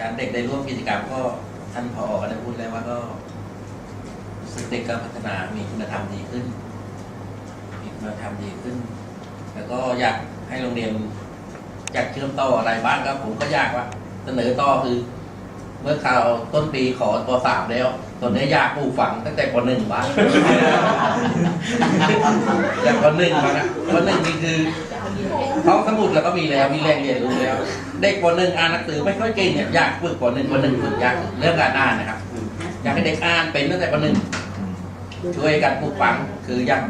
การเด็กได้ร่วมกิจกรรมก็ท่านพอก็ได้พูดแล้วว่าก็สึกเด็กก็พัฒนามีคุณธรรมดีขึ้นมีคุณธรรมดีขึ้น แล้วก็อยากให้โรงเรียนอยากเชื่อมต่ออะไรบ้างก็ผมก็อยากว่า เสนอต่อคือ เมื่อข่าวต้นปีขอปสามแล้ว ตอนนี้อยากปลูกฝังตั้งแต่ปหนึ่งบ้างอยากปหนึ่งบ้างนะปหนึ่งนี่คือ ท้องสมุดแล้วก็มีแล้วมีแรงเรียนรู้แล้ว เด็กปหนึ่งอ่านหนังสือไม่ค่อยเก่งเนี่ยยากฝึกปหนึ่งปหนึ่งฝึกยากเรื่องการอ่านนะครับ อยากให้เด็กอ่านเป็นตั้งแต่ปหนึ่งช่วยกันปลูกฝังคืออยาก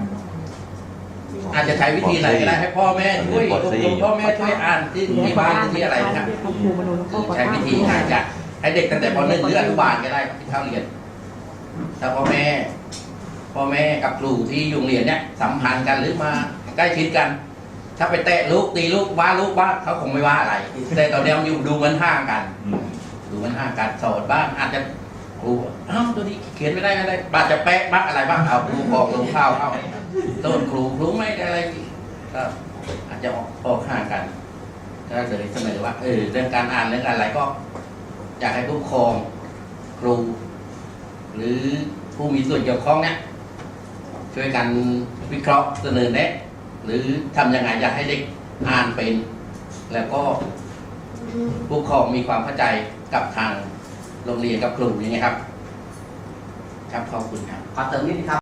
อาจจะใช้วิธีไหนก็ได้ให้พ่อแม่ช่วยอบรมพ่อแม่ช่วยอ่านที่ที่บ้านที่อะไรนะครับใช้วิธีอาจจะให้เด็กตั้งแต่ปหนึ่งหรืออนุบาลก็ได้ที่เข้าเรียนถ้าพ่อแม่ พ่อแม่กับครูที่โรงเรียนเนี่ยสัมพันธ์กันหรือมาใกล้ชิดกัน ถ้าไปเตะลูกตีลูกว่าลูกบ้าเขาคงไม่ว่าอะไร แต่ตอนนี้มันอยู่ดูมันห่างกัน ดูมันห่างกันสอนบ้างอาจจะครูอ้าวตัวนี้เขียนไม่ได้ไม่ได้บาดจะแปะบ้างอะไรบ้างเอาครูบอกลงข้าวเข้าต้นครูครูไม่ได้อะไรก็อาจจะออกออกห่างกันก็เลยเสนอว่าเออเรื่องการอ่านเรื่องอะไรก็ อยากให้ผู้ปกครองครู หรือผู้มีส่วนเกี่ยวข้องเนี่ยช่วยกันวิเคราะห์เสนอแนะ หรือทำยังไงอยากให้เด็กอ่านเป็น แล้วก็ผู้ปกครองมีความเข้าใจกับทางโรงเรียนกับครูอย่างเงี้ยครับ ครับขอบคุณครับ ขอเติมนิดนึงครับ